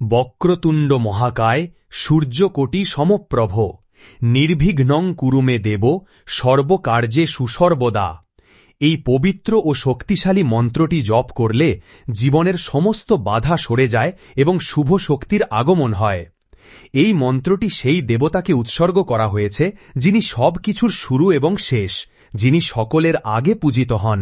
বক্রতুণ্ড মহাকায় সূর্যকোটি সমপ্রভ। নির্বিঘ্নং কুরুমে দেব, সর্বকার্যে সুসর্বদা। এই পবিত্র ও শক্তিশালী মন্ত্রটি জপ করলে জীবনের সমস্ত বাধা সরে যায় এবং শুভ শক্তির আগমন হয়। এই মন্ত্রটি সেই দেবতাকে উৎসর্গ করা হয়েছে যিনি সব কিছুর শুরু এবং শেষ, যিনি সকলের আগে পূজিত হন।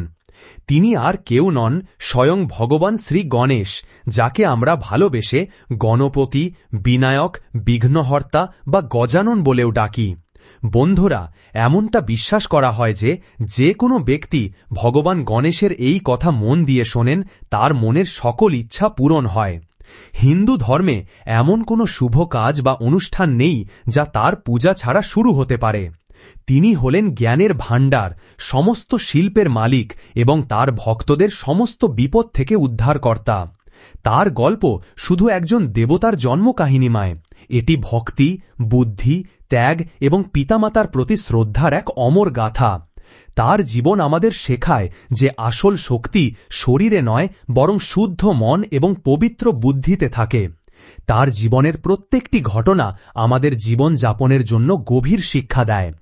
তিনি আর কেউ নন, স্বয়ং ভগবান শ্রী গণেশ, যাকে আমরা ভালোবেসে গণপতি, বিনায়ক, বিঘ্নহর্তা বা গজানন বলেও ডাকি। বন্ধুরা, এমনটা বিশ্বাস করা হয় যে যে কোনো ব্যক্তি ভগবান গণেশের এই কথা মন দিয়ে শোনেন, তার মনের সকল ইচ্ছা পূরণ হয়। হিন্দু ধর্মে এমন কোনো শুভ কাজ বা অনুষ্ঠান নেই যা তার পূজা ছাড়া শুরু হতে পারে। তিনি হলেন জ্ঞানের ভাণ্ডার, সমস্ত শিল্পের মালিক এবং তার ভক্তদের সমস্ত বিপদ থেকে উদ্ধারকর্তা। তার গল্প শুধু একজন দেবতার জন্মকাহিনীমায় এটি ভক্তি, বুদ্ধি, ত্যাগ এবং পিতামাতার প্রতি শ্রদ্ধার এক অমর গাথা। তার জীবন আমাদের শেখায় যে আসল শক্তি শরীরে নয়, বরং শুদ্ধ মন এবং পবিত্র বুদ্ধিতে থাকে। তার জীবনের প্রত্যেকটি ঘটনা আমাদের জীবন যাপনের জন্য গভীর শিক্ষা দেয়।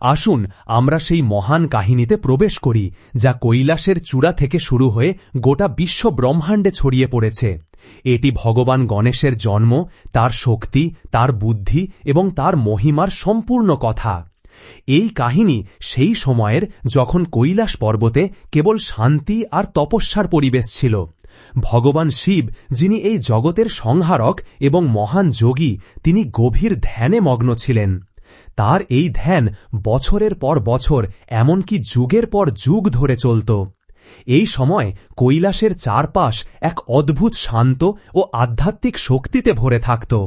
আসুন, আমরা সেই মহান কাহিনীতে প্রবেশ করি, যা কৈলাসের চূড়া থেকে শুরু হয়ে গোটা বিশ্ব ব্রহ্মাণ্ডে ছড়িয়ে পড়েছে। এটি ভগবান গণেশের জন্ম, তার শক্তি, তার বুদ্ধি এবং তার মহিমার সম্পূর্ণ কথা। এই কাহিনী সেই সময়ের যখন কৈলাস পর্বতে কেবল শান্তি আর তপস্যার পরিবেশ ছিল। ভগবান শিব, যিনি এই জগতের সংহারক এবং মহান যোগী, তিনি গভীর ধ্যানে মগ্ন ছিলেন। তার এই ধ্যান বছরের পর বছর, এমনকি যুগের পর যুগ ধরে চলত। এই সময় কৈলাসের চারপাশ এক অদ্ভুত শান্ত ও আধ্যাত্মিক শক্তিতে ভরে থাকত।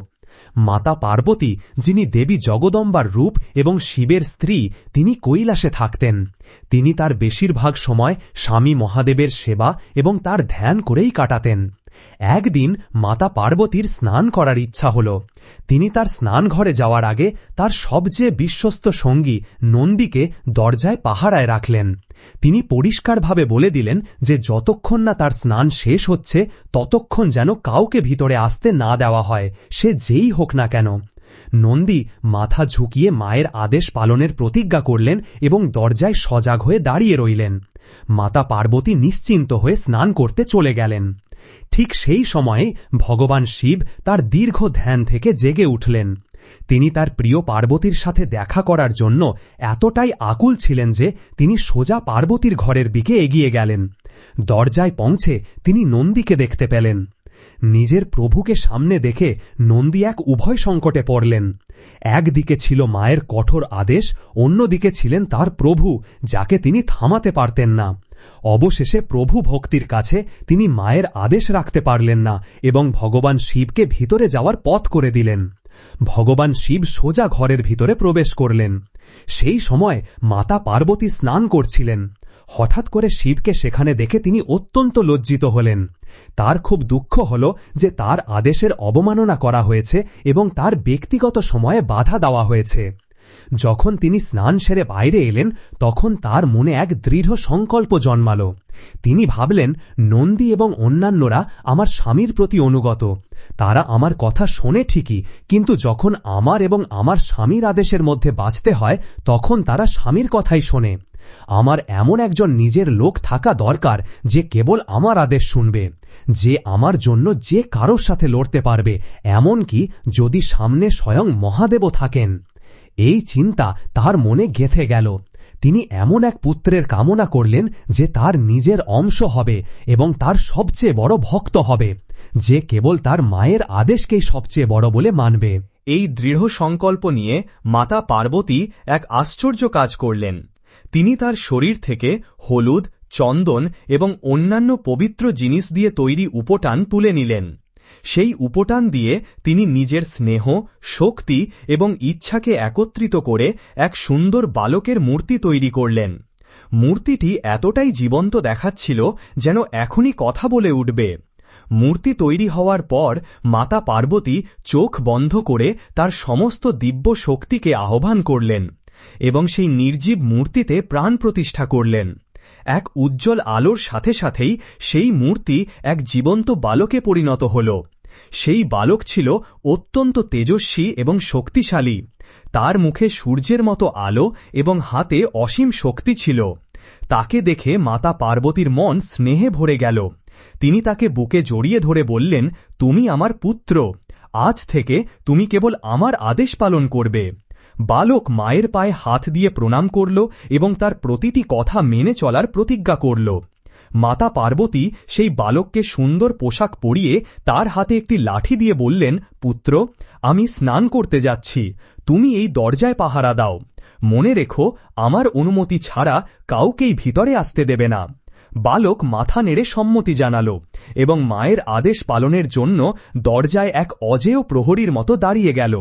মাতা পার্বতী, যিনি দেবী জগদম্বার রূপ এবং শিবের স্ত্রী, তিনি কৈলাসে থাকতেন। তিনি তার বেশিরভাগ সময় স্বামী মহাদেবের সেবা এবং তার ধ্যান করেই কাটাতেন। একদিন মাতা পার্বতীর স্নান করার ইচ্ছা হল। তিনি তার স্নান ঘরে যাওয়ার আগে তার সবচেয়ে বিশ্বস্ত সঙ্গী নন্দীকে দরজায় পাহারায় রাখলেন। তিনি পরিষ্কারভাবে বলে দিলেন যে যতক্ষণ না তার স্নান শেষ হচ্ছে, ততক্ষণ যেন কাউকে ভিতরে আসতে না দেওয়া হয়, সে যেই হোক না কেন। নন্দী মাথা ঝুঁকিয়ে মায়ের আদেশ পালনের প্রতিজ্ঞা করলেন এবং দরজায় সজাগ হয়ে দাঁড়িয়ে রইলেন। মাতা পার্বতী নিশ্চিন্ত হয়ে স্নান করতে চলে গেলেন। ঠিক সেই সময়ে ভগবান শিব তার দীর্ঘ ধ্যান থেকে জেগে উঠলেন। তিনি তার প্রিয় পার্বতীর সাথে দেখা করার জন্য এতটাই আকুল ছিলেন যে তিনি সোজা পার্বতীর ঘরের দিকে এগিয়ে গেলেন। দরজায় পৌঁছে তিনি নন্দীকে দেখতে পেলেন। নিজের প্রভুকে সামনে দেখে নন্দী এক উভয় সংকটে পড়লেন। একদিকে ছিল মায়ের কঠোর আদেশ, অন্যদিকে ছিলেন তার প্রভু, যাকে তিনি থামাতে পারতেন না। অবশেষে প্রভু ভক্তির কাছে তিনি মায়ের আদেশ রাখতে পারলেন না এবং ভগবান শিবকে ভিতরে যাওয়ার পথ করে দিলেন। ভগবান শিব সোজা ঘরের ভিতরে প্রবেশ করলেন। সেই সময় মাতা পার্বতী স্নান করছিলেন। হঠাৎ করে শিবকে সেখানে দেখে তিনি অত্যন্ত লজ্জিত হলেন। তার খুব দুঃখ হল যে তার আদেশের অবমাননা করা হয়েছে এবং তার ব্যক্তিগত সময়ে বাধা দেওয়া হয়েছে। যখন তিনি স্নান সেরে বাইরে এলেন, তখন তার মনে এক দৃঢ় সংকল্প জন্মাল। তিনি ভাবলেন, নন্দী এবং অন্যান্যরা আমার স্বামীর প্রতি অনুগত। তারা আমার কথা শোনে ঠিকই, কিন্তু যখন আমার এবং আমার স্বামীর আদেশের মধ্যে বাঁচতে হয়, তখন তারা স্বামীর কথাই শোনে। আমার এমন একজন নিজের লোক থাকা দরকার, যে কেবল আমার আদেশ শুনবে, যে আমার জন্য যে কারোর সাথে লড়তে পারবে, এমনকি যদি সামনে স্বয়ং মহাদেবও থাকেন। এই চিন্তা তার মনে গেথে গেল। তিনি এমন এক পুত্রের কামনা করলেন যে তার নিজের অংশ হবে এবং তার সবচেয়ে বড় ভক্ত হবে, যে কেবল তার মায়ের আদেশকেই সবচেয়ে বড় বলে মানবে। এই দৃঢ় সংকল্প নিয়ে মাতা পার্বতী এক আশ্চর্য কাজ করলেন। তিনি তার শরীর থেকে হলুদ, চন্দন এবং অন্যান্য পবিত্র জিনিস দিয়ে তৈরি উপটান তুলে নিলেন। সেই উপটান দিয়ে তিনি নিজের স্নেহ, শক্তি এবং ইচ্ছাকে একত্রিত করে এক সুন্দর বালকের মূর্তি তৈরি করলেন। মূর্তিটি এতটাই জীবন্ত দেখাচ্ছিল যেন এখনই কথা বলে উঠবে। মূর্তি তৈরি হওয়ার পর মাতা পার্বতী চোখ বন্ধ করে তার সমস্ত দিব্য শক্তিকে আহ্বান করলেন এবং সেই নির্জীব মূর্তিতে প্রাণ প্রতিষ্ঠা করলেন। এক উজ্জ্বল আলোর সাথে সাথেই সেই মূর্তি এক জীবন্ত বালকে পরিণত হল। সেই বালক ছিল অত্যন্ত তেজস্বী এবং শক্তিশালী। তার মুখে সূর্যের মতো আলো এবং হাতে অসীম শক্তি ছিল। তাকে দেখে মাতা পার্বতীর মন স্নেহে ভরে গেল। তিনি তাকে বুকে জড়িয়ে ধরে বললেন, তুমি আমার পুত্র। আজ থেকে তুমি কেবল আমার আদেশ পালন করবে। বালক মায়ের পায়ে হাত দিয়ে প্রণাম করল এবং তার প্রতিটি কথা মেনে চলার প্রতিজ্ঞা করল। মাতা পার্বতী সেই বালককে সুন্দর পোশাক পরিয়ে তার হাতে একটি লাঠি দিয়ে বললেন, পুত্র, আমি স্নান করতে যাচ্ছি। তুমি এই দরজায় পাহারা দাও। মনে রেখো, আমার অনুমতি ছাড়া কাউকেই ভিতরে আসতে দেবে না। বালক মাথা নেড়ে সম্মতি জানাল এবং মায়ের আদেশ পালনের জন্য দরজায় এক অজেয় প্রহরীর মতো দাঁড়িয়ে গেল।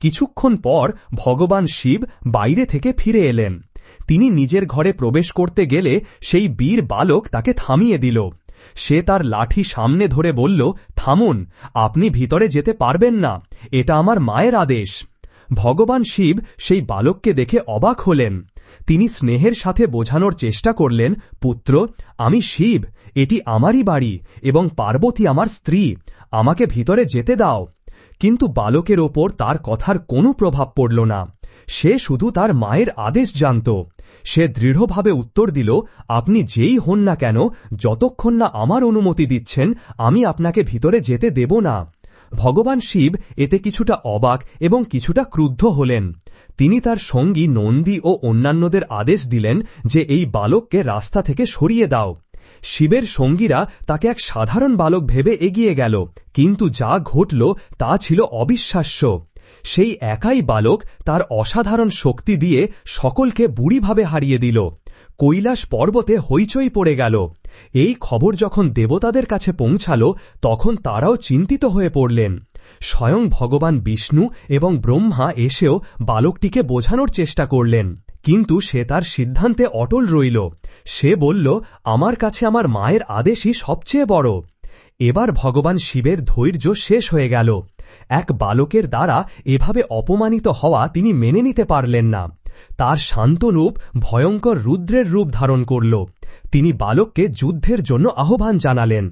কিছুক্ষণ পর ভগবান শিব বাইরে থেকে ফিরে এলেন। তিনি নিজের ঘরে প্রবেশ করতে গেলে সেই বীর বালক তাকে থামিয়ে দিল। সে তার লাঠি সামনে ধরে বলল, থামুন, আপনি ভিতরে যেতে পারবেন না। এটা আমার মায়ের আদেশ। ভগবান শিব সেই বালককে দেখে অবাক হলেন। তিনি স্নেহের সাথে বোঝানোর চেষ্টা করলেন, পুত্র, আমি শিব, এটি আমারই বাড়ি এবং পার্বতী আমার স্ত্রী, আমাকে ভিতরে যেতে দাও। কিন্তু বালকের ওপর তার কথার কোনো প্রভাব পড়ল না। সে শুধু তার মায়ের আদেশ জানত। সে দৃঢ়ভাবে উত্তর দিল, আপনি যেই হন না কেন, যতক্ষণ না আমার অনুমতি দিচ্ছেন, আমি আপনাকে ভিতরে যেতে দেব না। ভগবান শিব এতে কিছুটা অবাক এবং কিছুটা ক্রুদ্ধ হলেন। তিনি তার সঙ্গী নন্দী ও অন্যান্যদের আদেশ দিলেন যে এই বালককে রাস্তা থেকে সরিয়ে দাও। শিবের সঙ্গীরা তাকে এক সাধারণ বালক ভেবে এগিয়ে গেল, কিন্তু যা ঘটল তা ছিল অবিশ্বাস্য। সেই একাই বালক তার অসাধারণ শক্তি দিয়ে সকলকে বুড়িভাবে হারিয়ে দিল। কৈলাস পর্বতে হইচই পড়ে গেল। এই খবর যখন দেবতাদের কাছে পৌঁছাল, তখন তারাও চিন্তিত হয়ে পড়লেন। স্বয়ং ভগবান বিষ্ণু এবং ব্রহ্মা এসেও বালকটিকে বোঝানোর চেষ্টা করলেন। কিন্তু সে তার সিদ্ধান্তে অটল রইল। সে বলল, আমার কাছে আমার মায়ের আদেশই সবচেয়ে বড়। এবার ভগবান শিবের ধৈর্য শেষ হয়ে গেল। এক বালকের দ্বারা এভাবে অপমানিত হওয়া তিনি মেনে নিতে পারলেন না। তার শান্ত রূপ ভয়ঙ্কর রুদ্রের রূপ ধারণ করল। তিনি বালককে যুদ্ধের জন্য আহ্বান জানালেন।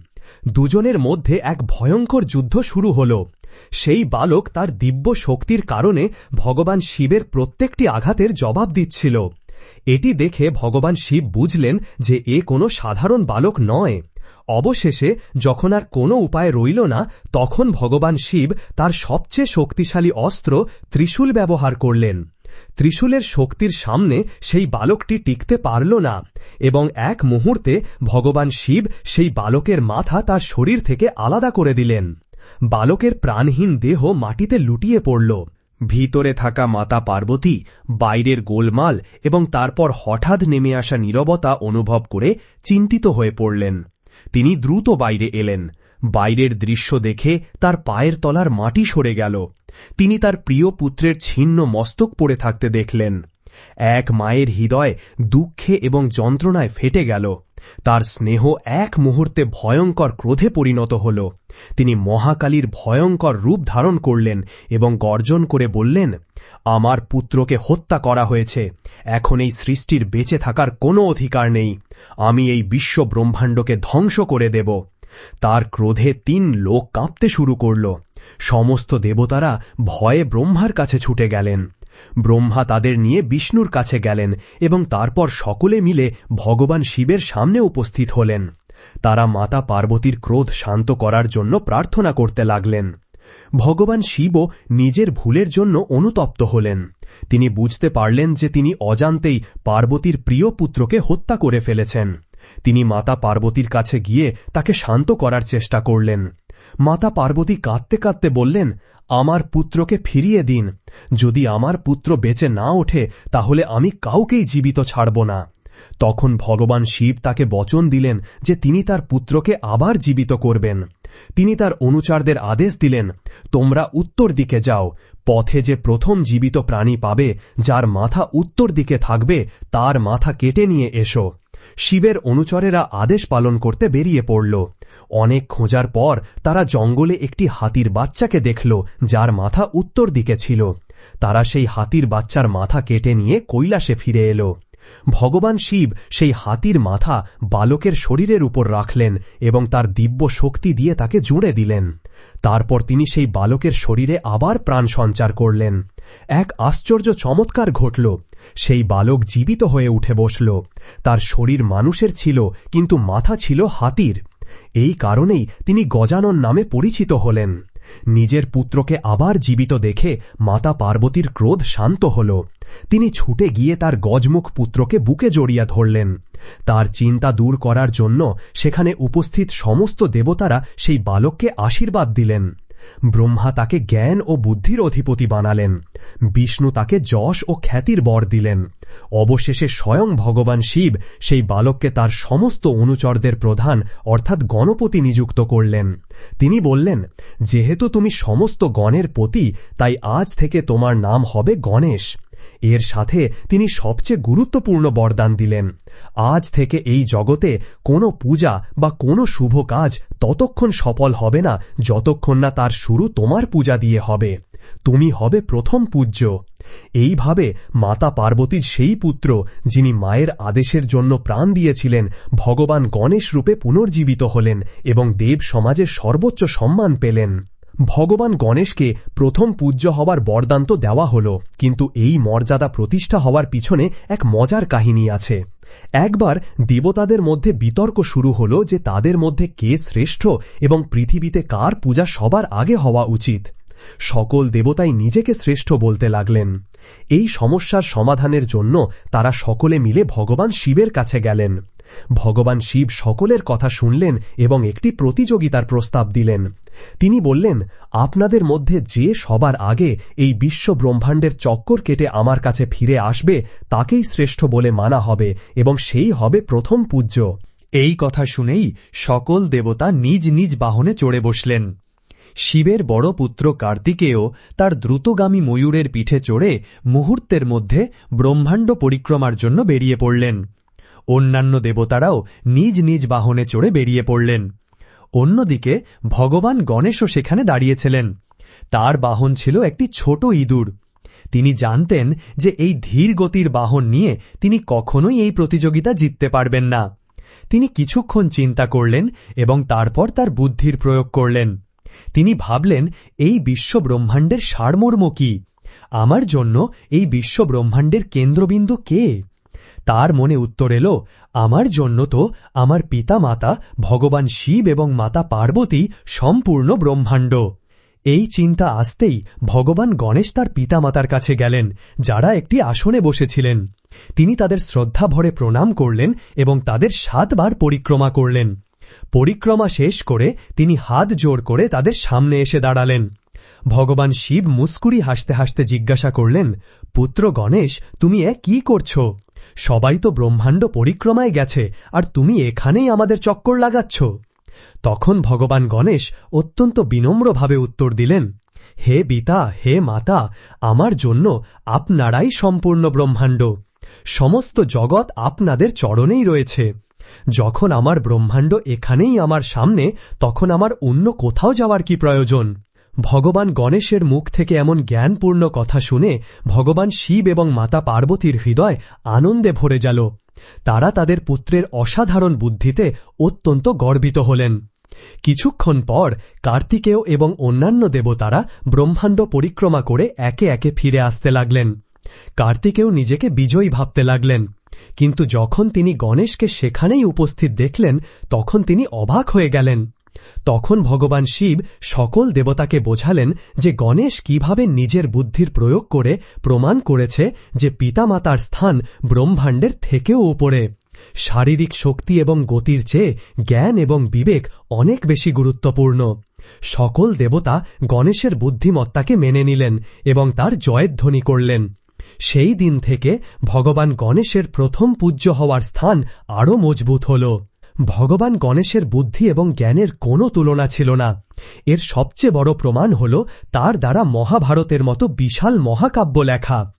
দুজনের মধ্যে এক ভয়ঙ্কর যুদ্ধ শুরু হল। সেই বালক তার দিব্য শক্তির কারণে ভগবান শিবের প্রত্যেকটি আঘাতের জবাব দিচ্ছিল। এটি দেখে ভগবান শিব বুঝলেন যে এ কোনো সাধারণ বালক নয়। অবশেষে যখন আর কোনো উপায় রইল না, তখন ভগবান শিব তার সবচেয়ে শক্তিশালী অস্ত্র ত্রিশূল ব্যবহার করলেন। ত্রিশূলের শক্তির সামনে সেই বালকটি টিকতে পারল না এবং এক মুহূর্তে ভগবান শিব সেই বালকের মাথা তার শরীর থেকে আলাদা করে দিলেন। বালকের প্রাণহীন দেহ মাটিতে লুটিয়ে পড়ল। ভিতরে থাকা মাতা পার্বতী, বাইরের গোলমাল এবং তারপর হঠাৎ নেমে আসা নীরবতা অনুভব করে চিন্তিত হয়ে পড়লেন। তিনি দ্রুত বাইরে এলেন। বাইরের দৃশ্য দেখে তার পায়ের তলার মাটি সরে গেল। তিনি তার প্রিয় পুত্রের ছিন্ন মস্তক পড়ে থাকতে দেখলেন। এক মায়ের হৃদয় দুঃখে এবং যন্ত্রণায় ফেটে গেল। তার স্নেহ এক মুহূর্তে ভয়ঙ্কর ক্রোধে পরিণত হল। তিনি মহাকালীর ভয়ঙ্কর রূপ ধারণ করলেন এবং গর্জন করে বললেন, আমার পুত্রকে হত্যা করা হয়েছে। এখন এই সৃষ্টির বেঁচে থাকার কোনো অধিকার নেই। আমি এই বিশ্ব ব্রহ্মাণ্ডকে ধ্বংস করে দেব তার ক্রোধে তিন লোক কাঁপতে শুরু করল। সমস্ত দেবতারা ভয়ে ব্রহ্মার কাছে ছুটে গেলেন। ব্রহ্মা তাদের নিয়ে বিষ্ণুর কাছে গেলেন এবং তারপর সকলে মিলে ভগবান শিবের সামনে উপস্থিত হলেন। তারা মাতা পার্বতীর ক্রোধ শান্ত করার জন্য প্রার্থনা করতে লাগলেন। ভগবান শিবও নিজের ভুলের জন্য অনুতপ্ত হলেন। তিনি বুঝতে পারলেন যে তিনি অজান্তেই পার্বতীর প্রিয় পুত্রকে হত্যা করে ফেলেছেন। তিনি মাতা পার্বতীর কাছে গিয়ে তাকে শান্ত করার চেষ্টা করলেন। মাতা পার্বতী কাঁদতে কাঁদতে বললেন আমার পুত্রকে ফিরিয়ে দিন। যদি আমার পুত্র বেঁচে না ওঠে, তাহলে আমি কাউকেই জীবিত ছাড়ব না। তখন ভগবান শিব তাকে বচন দিলেন যে তিনি তার পুত্রকে আবার জীবিত করবেন। তিনি তার অনুচারদের আদেশ দিলেন, তোমরা উত্তর দিকে যাও। পথে যে প্রথম জীবিত প্রাণী পাবে, যার মাথা উত্তর দিকে থাকবে, তার মাথা কেটে নিয়ে এসো। শিবের অনুচরেরা আদেশ পালন করতে বেরিয়ে পড়ল। অনেক খোঁজার পর তারা জঙ্গলে একটি হাতির বাচ্চাকে দেখল, যার মাথা উত্তর দিকে ছিল। তারা সেই হাতির বাচ্চার মাথা কেটে নিয়ে কৈলাসে ফিরে এলো। ভগবান শিব সেই হাতির মাথা বালকের শরীরের উপর রাখলেন এবং তার দিব্য শক্তি দিয়ে তাকে জুড়ে দিলেন। তারপর তিনি সেই বালকের শরীরে আবার প্রাণ সঞ্চার করলেন। এক আশ্চর্য চমৎকার ঘটল। সেই বালক জীবিত হয়ে উঠে বসল। তার শরীর মানুষের ছিল, কিন্তু মাথা ছিল হাতির। এই কারণেই তিনি গজানন নামে পরিচিত হলেন। নিজের পুত্রকে আবার জীবিত দেখে মাতা পার্বতীর ক্রোধ শান্ত হল। তিনি ছুটে গিয়ে তার গজমুখ পুত্রকে বুকে জড়িয়া ধরলেন। তার চিন্তা দূর করার জন্য সেখানে উপস্থিত সমস্ত দেবতারা সেই বালককে আশীর্বাদ দিলেন। ব্রহ্মা তাকে জ্ঞান ও বুদ্ধির অধিপতি বানালেন। বিষ্ণু তাকে যশ ও খ্যাতির বর দিলেন। অবশেষে স্বয়ং ভগবান শিব সেই বালককে তার সমস্ত অনুচরদের প্রধান, অর্থাৎ গণপতি নিযুক্ত করলেন। তিনি বললেন, যেহেতু তুমি সমস্ত গণের পতি, তাই আজ থেকে তোমার নাম হবে গণেশ। এর সাথে তিনি সবচেয়ে গুরুত্বপূর্ণ বরদান দিলেন। আজ থেকে এই জগতে কোনো পূজা বা কোনো শুভ কাজ ততক্ষণ সফল হবে না, যতক্ষণ না তার শুরু তোমার পূজা দিয়ে হবে। তুমি হবে প্রথম পূজ্য। এইভাবে মাতা পার্বতীর সেই পুত্র, যিনি মায়ের আদেশের জন্য প্রাণ দিয়েছিলেন, ভগবান গণেশ রূপে পুনর্জীবিত হলেন এবং দেব সমাজের সর্বোচ্চ সম্মান পেলেন। ভগবান গণেশকে প্রথম পূজ্য হবার বরদান তো দেওয়া হল, কিন্তু এই মর্যাদা প্রতিষ্ঠা হওয়ার পিছনে এক মজার কাহিনী আছে। একবার দেবতাদের মধ্যে বিতর্ক শুরু হল যে তাদের মধ্যে কে শ্রেষ্ঠ এবং পৃথিবীতে কার পূজা সবার আগে হওয়া উচিত। সকল দেবতাই নিজেকে শ্রেষ্ঠ বলতে লাগলেন। এই সমস্যার সমাধানের জন্য তারা সকলে মিলে ভগবান শিবের কাছে গেলেন। ভগবান শিব সকলের কথা শুনলেন এবং একটি প্রতিযোগিতার প্রস্তাব দিলেন। তিনি বললেন, আপনাদের মধ্যে যে সবার আগে এই বিশ্ব ব্রহ্মাণ্ডের চক্কর কেটে আমার কাছে ফিরে আসবে, তাকেই শ্রেষ্ঠ বলে মানা হবে এবং সেই হবে প্রথম পূজ্য। এই কথা শুনেই সকল দেবতা নিজ নিজ বাহনে চড়ে বসলেন। শিবের বড় পুত্র কার্তিকেয় তার দ্রুতগামী ময়ূরের পিঠে চড়ে মুহূর্তের মধ্যে ব্রহ্মাণ্ড পরিক্রমার জন্য বেরিয়ে পড়লেন। অন্যান্য দেবতারাও নিজ নিজ বাহনে চড়ে বেরিয়ে পড়লেন। অন্যদিকে ভগবান গণেশও সেখানে দাঁড়িয়েছিলেন। তার বাহন ছিল একটি ছোট ইঁদুর। তিনি জানতেন যে এই ধীর গতির বাহন নিয়ে তিনি কখনোই এই প্রতিযোগিতা জিততে পারবেন না। তিনি কিছুক্ষণ চিন্তা করলেন এবং তারপর তার বুদ্ধির প্রয়োগ করলেন। তিনি ভাবলেন, এই বিশ্ব ব্রহ্মাণ্ডের সারমর্ম কি? আমার জন্য এই বিশ্ব ব্রহ্মাণ্ডের কেন্দ্রবিন্দু কে? তার মনে উত্তর এলো, আমার জন্য তো আমার পিতা মাতা ভগবান শিব এবং মাতা পার্বতী সম্পূর্ণ ব্রহ্মাণ্ড। এই চিন্তা আসতেই ভগবান গণেশ তার পিতামাতার কাছে গেলেন, যারা একটি আসনে বসেছিলেন। তিনি তাদের শ্রদ্ধা ভরে প্রণাম করলেন এবং তাদের সাতবার পরিক্রমা করলেন। পরিক্রমা শেষ করে তিনি হাত জোড় করে তাদের সামনে এসে দাঁড়ালেন। ভগবান শিব মুস্কুরি হাসতে হাসতে জিজ্ঞাসা করলেন, পুত্র গণেশ, তুমি এ কি করছ? সবাই তো ব্রহ্মাণ্ড পরিক্রমায় গেছে, আর তুমি এখানেই আমাদের চক্কর লাগাচ্ছ। তখন ভগবান গণেশ অত্যন্ত বিনম্রভাবে উত্তর দিলেন, হে বিতা হে মাতা, আমার জন্য আপনারাই সম্পূর্ণ ব্রহ্মাণ্ড। সমস্ত জগৎ আপনাদের চরণেই রয়েছে। যখন আমার ব্রহ্মাণ্ড এখানেই আমার সামনে, তখন আমার অন্য কোথাও যাওয়ার কি প্রয়োজন? ভগবান গণেশের মুখ থেকে এমন জ্ঞানপূর্ণ কথা শুনে ভগবান শিব এবং মাতা পার্বতীর হৃদয় আনন্দে ভরে গেল। তারা তাদের পুত্রের অসাধারণ বুদ্ধিতে অত্যন্ত গর্বিত হলেন। কিছুক্ষণ পর কার্তিকেয় এবং অন্যান্য দেবতারা ব্রহ্মাণ্ড পরিক্রমা করে একে একে ফিরে আসতে লাগলেন। কার্তিকেও নিজেকে বিজয়ী ভাবতে লাগলেন। কিন্তু যখন তিনি গণেশকে সেখানেই উপস্থিত দেখলেন, তখন তিনি অবাক হয়ে গেলেন। তখন ভগবান শিব সকল দেবতাকে বোঝালেন যে গণেশ কীভাবে নিজের বুদ্ধির প্রয়োগ করে প্রমাণ করেছে যে পিতামাতার স্থান ব্রহ্মাণ্ডের থেকেও উপরে। শারীরিক শক্তি এবং গতির চেয়ে জ্ঞান এবং বিবেক অনেক বেশি গুরুত্বপূর্ণ। সকল দেবতা গণেশের বুদ্ধিমত্তাকে মেনে নিলেন এবং তার জয়ধ্বনি করলেন। সেই দিন থেকে ভগবান গণেশের প্রথম পূজ্য হওয়ার স্থান আরও মজবুত হল। ভগবান গণেশের বুদ্ধি এবং জ্ঞানের কোনো তুলনা ছিল না। এর সবচেয়ে বড় প্রমাণ হল তার দ্বারা মহাভারতের মতো বিশাল মহাকাব্য লেখা।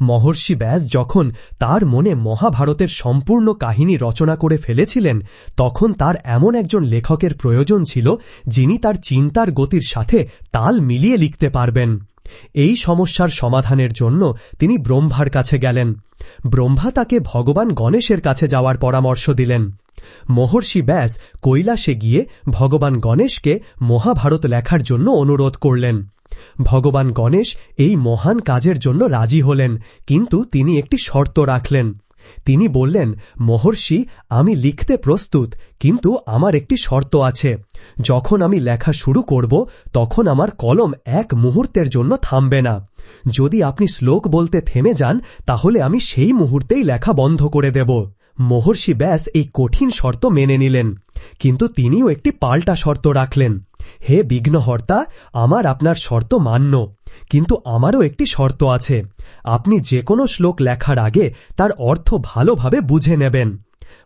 মহর্ষি ব্যাস যখন তার মনে মহাভারতের সম্পূর্ণ কাহিনী রচনা করে ফেলেছিলেন, তখন তার এমন একজন লেখকের প্রয়োজন ছিল যিনি তার চিন্তার গতির সাথে তাল মিলিয়ে লিখতে পারবেন। এই সমস্যার সমাধানের জন্য তিনি ব্রহ্মার কাছে গেলেন। ব্রহ্মা তাকে ভগবান গণেশের কাছে যাওয়ার পরামর্শ দিলেন। মহর্ষি ব্যাস কৈলাসে গিয়ে ভগবান গণেশকে মহাভারত লেখার জন্য অনুরোধ করলেন। ভগবান গণেশ এই মহান কাজের জন্য রাজি হলেন, কিন্তু তিনি একটি শর্ত রাখলেন। তিনি বললেন, মহর্ষি, আমি লিখতে প্রস্তুত, কিন্তু আমার একটি শর্ত আছে। যখন আমি লেখা শুরু করব, তখন আমার কলম এক মুহূর্তের জন্য থামবে না। যদি আপনি শ্লোক বলতে থেমে যান, তাহলে আমি সেই মুহূর্তেই লেখা বন্ধ করে দেব। মহর্ষি ব্যাস এই কঠিন শর্ত মেনে নিলেন, কিন্তু তিনিও একটি পাল্টা শর্ত রাখলেন। হে বিঘ্নহর্তা, আমার আপনার শর্ত মান্য। কিন্তু আমারও একটি শর্ত আছে। আপনি যে কোনো শ্লোক লেখার আগে তার অর্থ ভালোভাবে বুঝে নেবেন।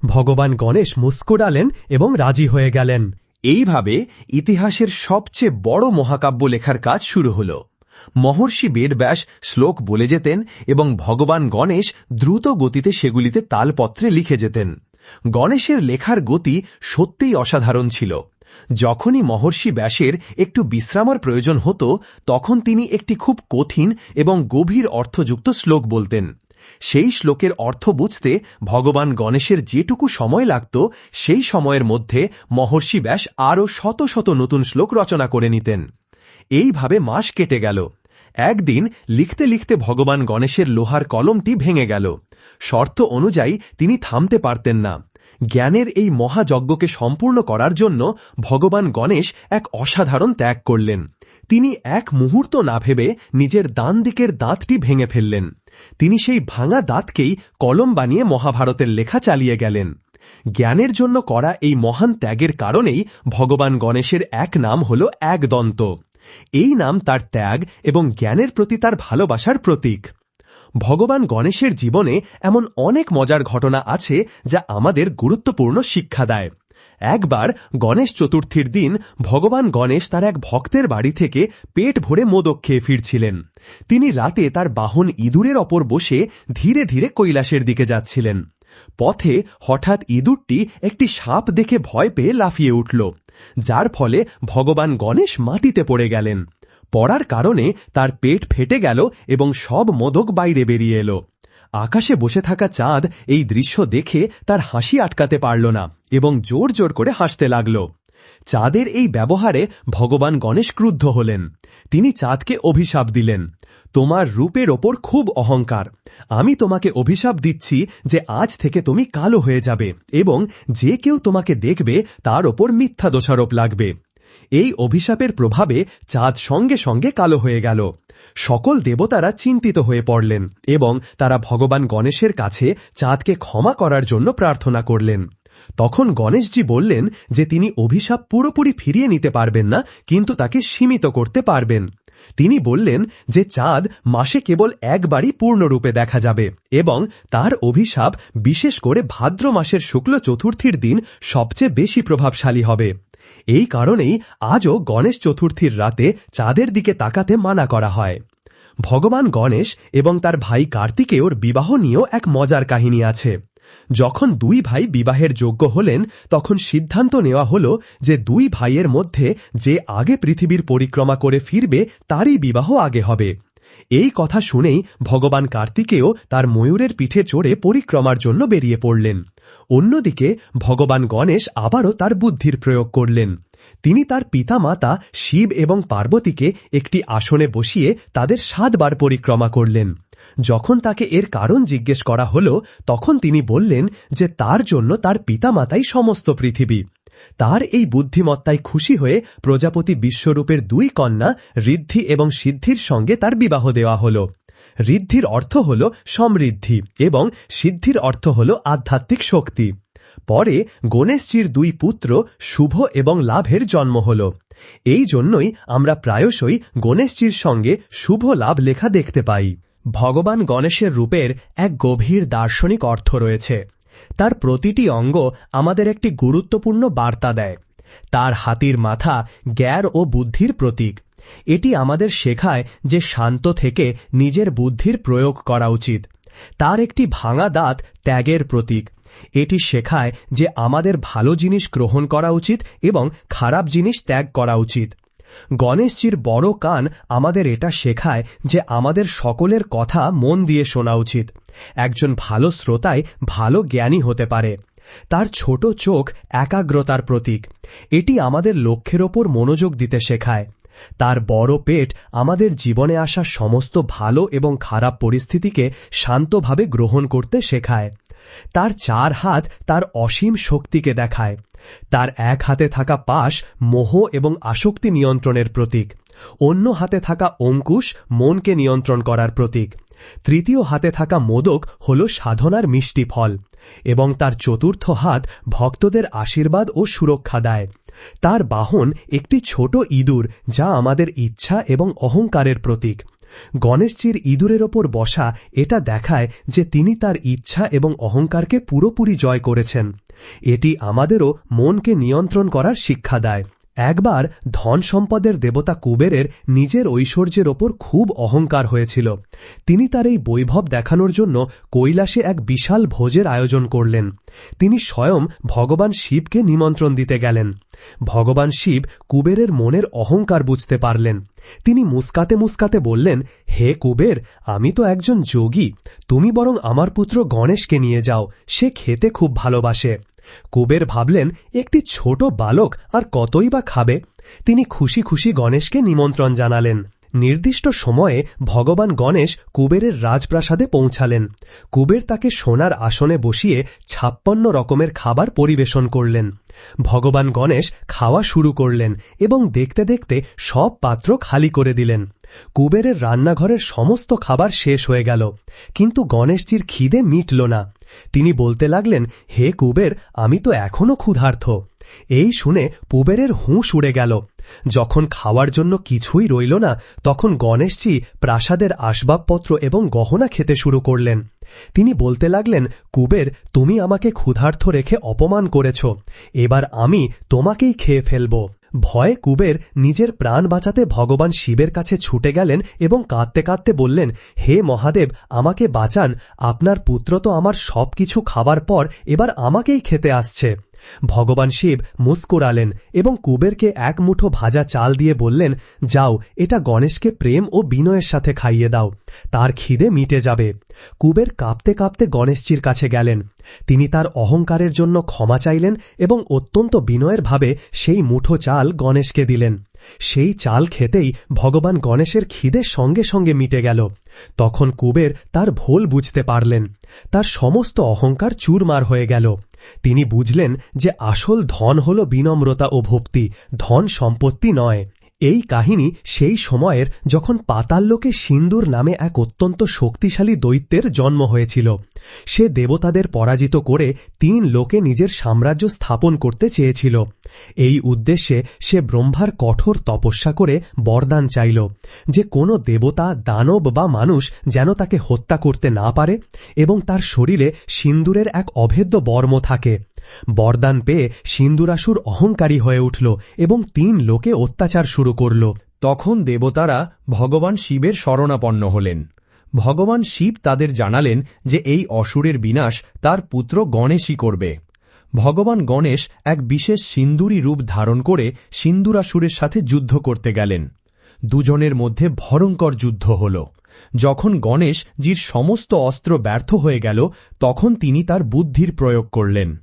ভগবান গণেশ মুস্কুরালেন এবং রাজি হয়ে গেলেন। এইভাবে ইতিহাসের সবচেয়ে বড় মহাকাব্য লেখার কাজ শুরু হল। মহর্ষি বেদব্যাস শ্লোক বলে যেতেন এবং ভগবান গণেশ দ্রুত গতিতে সেগুলিতে তালপত্রে লিখে যেতেন। গণেশের লেখার গতি সত্যিই অসাধারণ ছিল। যখনই মহর্ষি ব্যাসের একটু বিশ্রামের প্রয়োজন হতো, তখন তিনি একটি খুব কঠিন এবং গভীর অর্থযুক্ত শ্লোক বলতেন। সেই শ্লোকের অর্থ বুঝতে ভগবান গণেশের যেটুকু সময় লাগত, সেই সময়ের মধ্যে মহর্ষি ব্যাস আরও শত শত নতুন শ্লোক রচনা করে নিতেন। এইভাবে মাস কেটে গেল। একদিন লিখতে লিখতে ভগবান গণেশের লোহার কলমটি ভেঙে গেল। শর্ত অনুযায়ী তিনি থামতে পারতেন না। জ্ঞানের এই মহাযজ্ঞকে সম্পূর্ণ করার জন্য ভগবান গণেশ এক অসাধারণ ত্যাগ করলেন। তিনি এক মুহূর্ত না ভেবে নিজের দান দিকের দাঁতটি ভেঙে ফেললেন। তিনি সেই ভাঙা দাঁতকেই কলম বানিয়ে মহাভারতের লেখা চালিয়ে গেলেন। জ্ঞানের জন্য করা এই মহান ত্যাগের কারণেই ভগবান গণেশের এক নাম হল একদন্ত। এই নাম তার ত্যাগ এবং জ্ঞানের প্রতি তার ভালোবাসার প্রতীক। ভগবান গণেশের জীবনে এমন অনেক মজার ঘটনা আছে যা আমাদের গুরুত্বপূর্ণ শিক্ষা দেয়। একবার গণেশ চতুর্থীর দিন ভগবান গণেশ তার এক ভক্তের বাড়ি থেকে পেট ভরে মোদক খেয়ে ফিরছিলেন। তিনি রাতে তার বাহন ইঁদুরের ওপর বসে ধীরে ধীরে কৈলাসের দিকে যাচ্ছিলেন। পথে হঠাৎ ইঁদুরটি একটি সাপ দেখে ভয় পেয়ে লাফিয়ে উঠল, যার ফলে ভগবান গণেশ মাটিতে পড়ে গেলেন। পড়ার কারণে তার পেট ফেটে গেল এবং সব মোদক বাইরে বেরিয়ে এলো। আকাশে বসে থাকা চাঁদ এই দৃশ্য দেখে তার হাসি আটকাতে পারল না এবং জোর জোর করে হাসতে লাগল। চাঁদের এই ব্যবহারে ভগবান গণেশ ক্রুদ্ধ হলেন। তিনি চাঁদকে অভিশাপ দিলেন। তোমার রূপের ওপর খুব অহংকার। আমি তোমাকে অভিশাপ দিচ্ছি যে আজ থেকে তুমি কালো হয়ে যাবে এবং যে কেউ তোমাকে দেখবে তার ওপর মিথ্যা দোষারোপ লাগবে। এই অভিশাপের প্রভাবে চাঁদ সঙ্গে সঙ্গে কালো হয়ে গেল। সকল দেবতারা চিন্তিত হয়ে পড়লেন এবং তারা ভগবান গণেশের কাছে চাঁদকে ক্ষমা করার জন্য প্রার্থনা করলেন। তখন গণেশজি বললেন যে তিনি অভিশাপ পুরোপুরি ফিরিয়ে নিতে পারবেন না, কিন্তু তাকে সীমিত করতে পারবেন। তিনি বললেন যে চাঁদ মাসে কেবল একবারই পূর্ণরূপে দেখা যাবে এবং তার অভিশাপ বিশেষ করে ভাদ্র মাসের শুক্ল চতুর্থীর দিন সবচেয়ে বেশি প্রভাবশালী হবে। এই কারণেই আজও গণেশ চতুর্থীর রাতে চাঁদের দিকে তাকাতে মানা করা হয়। ভগবান গণেশ এবং তার ভাই কার্তিকেয়র বিবাহ নিয়েও এক মজার কাহিনী আছে। যখন দুই ভাই বিবাহের যোগ্য হলেন, তখন সিদ্ধান্ত নেওয়া হল যে দুই ভাইয়ের মধ্যে যে আগে পৃথিবীর পরিক্রমা করে ফিরবে, তারই বিবাহ আগে হবে। এই কথা শুনেই ভগবান কার্তিকেও তার ময়ূরের পিঠে চড়ে পরিক্রমার জন্য বেরিয়ে পড়লেন। অন্যদিকে ভগবান গণেশ আবারও তার বুদ্ধির প্রয়োগ করলেন। তিনি তার পিতা মাতা শিব এবং পার্বতীকে একটি আসনে বসিয়ে তাদের সাতবার পরিক্রমা করলেন। যখন তাকে এর কারণ জিজ্ঞেস করা হল, তখন তিনি বললেন যে তার জন্য তার পিতামাতাই সমস্ত পৃথিবী। তার এই বুদ্ধিমত্তায় খুশি হয়ে প্রজাপতি বিশ্বরূপের দুই কন্যা ঋদ্ধি এবং সিদ্ধির সঙ্গে তার বিবাহ দেওয়া হল। ঋদ্ধির অর্থ হল সমৃদ্ধি এবং সিদ্ধির অর্থ হল আধ্যাত্মিক শক্তি। পরে গণেশজির দুই পুত্র শুভ এবং লাভের জন্ম হল। এই জন্যই আমরা প্রায়শই গণেশজির সঙ্গে শুভ লাভ লেখা দেখতে পাই। ভগবান গণেশের রূপের এক গভীর দার্শনিক অর্থ রয়েছে। তার প্রতিটি অঙ্গ আমাদের একটি গুরুত্বপূর্ণ বার্তা দেয়। তার হাতির মাথা জ্ঞার ও বুদ্ধির প্রতীক। এটি আমাদের শেখায় যে শান্ত থেকে নিজের বুদ্ধির প্রয়োগ করা উচিত। তার একটি ভাঙা দাঁত ত্যাগের প্রতীক। এটি শেখায় যে আমাদের ভালো জিনিস গ্রহণ করা উচিত এবং খারাপ জিনিস ত্যাগ করা উচিত। গণেশজির বড় কান আমাদের এটা শেখায় যে আমাদের সকলের কথা মন দিয়ে শোনা উচিত। একজন ভালো শ্রোতায় ভালো জ্ঞানী হতে পারে। তার ছোট চোখ একাগ্রতার প্রতীক। এটি আমাদের লক্ষ্যের ওপর মনোযোগ দিতে শেখায়। তার বড় পেট আমাদের জীবনে আসা সমস্ত ভালো এবং খারাপ পরিস্থিতিকে শান্তভাবে গ্রহণ করতে শেখায়। তার চার হাত তার অসীম শক্তিকে দেখায়। তার এক হাতে থাকা পাশ মোহ এবং আসক্তি নিয়ন্ত্রণের প্রতীক। অন্য হাতে থাকা অঙ্কুশ মনকে নিয়ন্ত্রণ করার প্রতীক। তৃতীয় হাতে থাকা মোদক হল সাধনার মিষ্টি ফল এবং তার চতুর্থ হাত ভক্তদের আশীর্বাদ ও সুরক্ষা দেয়। তার বাহন একটি ছোট ইঁদুর যা আমাদের ইচ্ছা এবং অহংকারের প্রতীক। গণেশজির ইঁদুরের ওপর বসা এটা দেখায় যে তিনি তার ইচ্ছা এবং অহংকারকে পুরোপুরি জয় করেছেন। এটি আমাদেরও মনকে নিয়ন্ত্রণ করার শিক্ষা দেয়। একবার ধন সম্পদের দেবতা কুবেরের নিজের ঐশ্বর্যের ওপর খুব অহংকার হয়েছিল। তিনি তার এই বৈভব দেখানোর জন্য কৈলাসে এক বিশাল ভোজের আয়োজন করলেন। তিনি স্বয়ং ভগবান শিবকে নিমন্ত্রণ দিতে গেলেন। ভগবান শিব কুবেরের মনের অহংকার বুঝতে পারলেন। তিনি মুস্কাতে মুস্কাতে বললেন, হে কুবের, আমি তো একজন যোগী। তুমি বরং আমার পুত্র গণেশকে নিয়ে যাও। সে খেতে খুব ভালোবাসে। কুবের ভাবলেন, একটি ছোট বালক আর কতই বা খাবে? তিনি খুশি খুশি গণেশকে নিমন্ত্রণ জানালেন। নির্দিষ্ট সময়ে ভগবান গণেশ কুবেরের রাজপ্রাসাদে পৌঁছালেন। কুবের তাকে সোনার আসনে বসিয়ে ছাপ্পান্ন রকমের খাবার পরিবেশন করলেন। ভগবান গণেশ খাওয়া শুরু করলেন এবং দেখতে দেখতে সব পাত্র খালি করে দিলেন। কুবেরের রান্নাঘরের সমস্ত খাবার শেষ হয়ে গেল। কিন্তু গণেশজির খিদে মিটল না। তিনি বলতে লাগলেন, হে কুবের, আমি তো এখনও ক্ষুধার্থ এই শুনে কুবেরের হুঁশ উড়ে গেল। যখন খাওয়ার জন্য কিছুই রইল না, তখন গণেশজি প্রাসাদের আসবাবপত্র এবং গহনা খেতে শুরু করলেন। তিনি বলতে লাগলেন, কুবের, তুমি আমাকে ক্ষুধার্থ রেখে অপমান করেছ। এবার আমি তোমাকেই খেয়ে ফেলব। ভয়ে কুবের নিজের প্রাণ বাঁচাতে ভগবান শিবের কাছে ছুটে গেলেন এবং কাঁদতে কাঁদতে বললেন, হে মহাদেব, আমাকে বাঁচান। আপনার পুত্র তো আমার সবকিছু খাবার পর এবার আমাকেই খেতে আসছে। ভগবান শিব মুস্কুরালেন এবং কুবেরকে এক মুঠো ভাজা চাল দিয়ে বললেন, যাও, এটা গণেশকে প্রেম ও বিনয়ের সাথে খাইয়ে দাও। তার খিদে মিটে যাবে। কুবের কাঁপতে কাঁপতে গণেশজির কাছে গেলেন। তিনি তার অহংকারের জন্য ক্ষমা চাইলেন এবং অত্যন্ত বিনয়ের ভাবে সেই মুঠো চাল গণেশকে দিলেন। সেই চাল খেতেই ভগবান গণেশের খিদে সঙ্গে সঙ্গে মিটে গেল। তখন কুবের তার ভোল বুঝতে পারলেন। তার সমস্ত অহংকার চুরমার হয়ে গেল। তিনি বুঝলেন যে আসল ধন হল বিনম্রতা ও ভক্তি, ধন সম্পত্তি নয়। এই কাহিনী সেই সময়ের যখন পাতাল্লোকে সিন্দুর নামে এক অত্যন্ত শক্তিশালী দৈত্যের জন্ম হয়েছিল। সে দেবতাদের পরাজিত করে তিন লোকে নিজের সাম্রাজ্য স্থাপন করতে চেয়েছিল। এই উদ্দেশ্যে সে ব্রহ্মার কঠোর তপস্যা করে বরদান চাইল যে কোনো দেবতা, দানব বা মানুষ যেন তাকে হত্যা করতে না পারে এবং তার শরীরে সিন্দুরের এক অভেদ্য বর্ম থাকে। বরদান পেয়ে সিন্দুরাসুর অহংকারী হয়ে উঠল এবং তিন লোকে অত্যাচার শুরু করল। তখন দেবতারা ভগবান শিবের শরণাপন্ন হলেন। ভগবান শিব তাদের জানালেন যে এই অসুরের বিনাশ তার পুত্র গণেশই করবে। ভগবান গণেশ এক বিশেষ সিন্দুরি রূপ ধারণ করে সিন্দুরাসুরের সাথে যুদ্ধ করতে গেলেন। দুজনের মধ্যে ভয়ঙ্কর যুদ্ধ হল। যখন গণেশ জির সমস্ত অস্ত্র ব্যর্থ হয়ে গেল, তখন তিনি তার বুদ্ধির প্রয়োগ করলেন।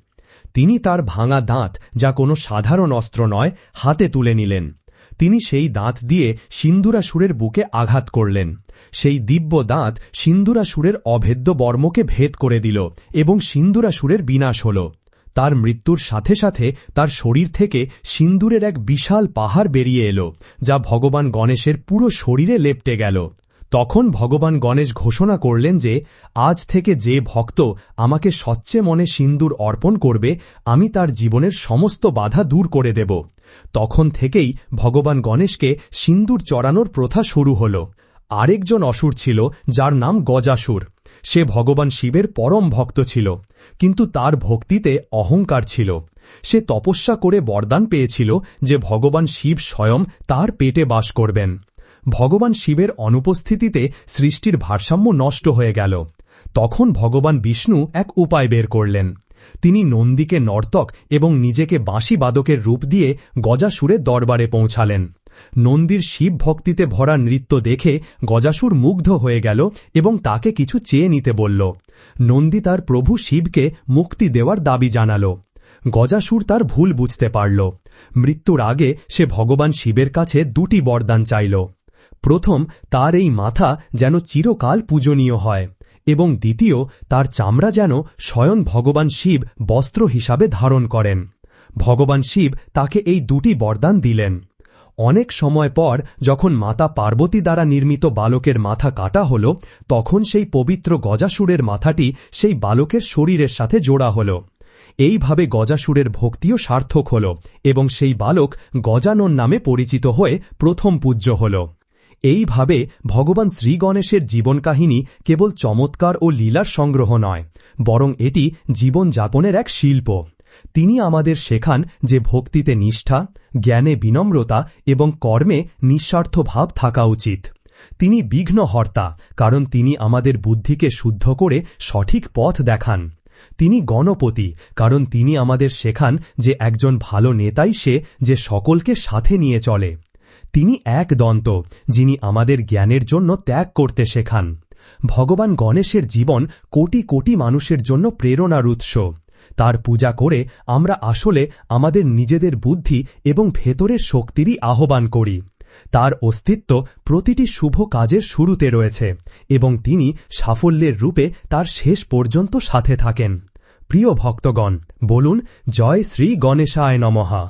তিনি তার ভাঙা দাঁত, যা কোনো সাধারণ অস্ত্র নয়, হাতে তুলে নিলেন। তিনি সেই দাঁত দিয়ে সিন্দুরাসুরের বুকে আঘাত করলেন। সেই দিব্য দাঁত সিন্দুরাসুরের অভেদ্য বর্মকে ভেদ করে দিল এবং সিন্দুরাসুরের বিনাশ হল। তার মৃত্যুর সাথে সাথে তার শরীর থেকে সিন্দুরের এক বিশাল পাহাড় বেরিয়ে এলো, যা ভগবান গণেশের পুরো শরীরে লেপটে গেল। তখন ভগবান গণেশ ঘোষণা করলেন যে, আজ থেকে যে ভক্ত আমাকে সচ্চে মনে সিন্দুর অর্পণ করবে, আমি তার জীবনের সমস্ত বাধা দূর করে দেব। তখন থেকেই ভগবান গণেশকে সিন্দুর চড়ানোর প্রথা শুরু হল। আরেকজন অসুর ছিল, যার নাম গজাসুর। সে ভগবান শিবের পরম ভক্ত ছিল, কিন্তু তার ভক্তিতে অহংকার ছিল। সে তপস্যা করে বরদান পেয়েছিল যে ভগবান শিব স্বয়ং তার পেটে বাস করবেন। ভগবান শিবের অনুপস্থিতিতে সৃষ্টির ভারসাম্য নষ্ট হয়ে গেল। তখন ভগবান বিষ্ণু এক উপায় বের করলেন। তিনি নন্দীকে নর্তক এবং নিজেকে বাঁশি বাদকের রূপ দিয়ে গজাসুরে দরবারে পৌঁছালেন। নন্দীর শিব ভক্তিতে ভরা নৃত্য দেখে গজাসুর মুগ্ধ হয়ে গেল এবং তাকে কিছু চেয়ে নিতে বলল। নন্দী তার প্রভু শিবকে মুক্তি দেওয়ার দাবি জানাল। গজাসুর তার ভুল বুঝতে পারল। মৃত্যুর আগে সে ভগবান শিবের কাছে দুটি বরদান চাইল। প্রথম, তার এই মাথা যেন চিরকাল পূজনীয় হয় এবং দ্বিতীয়, তার চামড়া যেন স্বয়ং ভগবান শিব বস্ত্র হিসাবে ধারণ করেন। ভগবান শিব তাকে এই দুটি বরদান দিলেন। অনেক সময় পর যখন মাতা পার্বতী দ্বারা নির্মিত বালকের মাথা কাটা হল, তখন সেই পবিত্র গজাসুরের মাথাটি সেই বালকের শরীরের সাথে জোড়া হল। এইভাবে গজাসুরের ভক্তিও সার্থক হল এবং সেই বালক গজানন নামে পরিচিত হয়ে প্রথম পূজ্য হল। এইভাবে ভগবান শ্রী গণেশের জীবন কাহিনী কেবল চমৎকার ও লীলার সংগ্রহ নয়, বরং এটি জীবনযাপনের এক শিল্প। তিনি আমাদের শেখান যে ভক্তিতে নিষ্ঠা, জ্ঞানে বিনম্রতা এবং কর্মে নিঃস্বার্থ ভাব থাকা উচিত। তিনি বিঘ্নহর্তা, কারণ তিনি আমাদের বুদ্ধিকে শুদ্ধ করে সঠিক পথ দেখান। তিনি গণপতি, কারণ তিনি আমাদের শেখান যে একজন ভালো নেতাই সে যে সকলকে সাথে নিয়ে চলে। তিনি এক দন্ত, যিনি আমাদের জ্ঞানের জন্য ত্যাগ করতে শেখান। ভগবান গণেশের জীবন কোটি কোটি মানুষের জন্য প্রেরণার উৎস। তার পূজা করে আমরা আসলে আমাদের নিজেদের বুদ্ধি এবং ভেতরের শক্তিরই আহ্বান করি। তার অস্তিত্ব প্রতিটি শুভ কাজের শুরুতে রয়েছে এবং তিনি সাফল্যের রূপে তার শেষ পর্যন্ত সাথে থাকেন। প্রিয় ভক্তগণ, বলুন, জয় শ্রী গণেশায় নমঃ।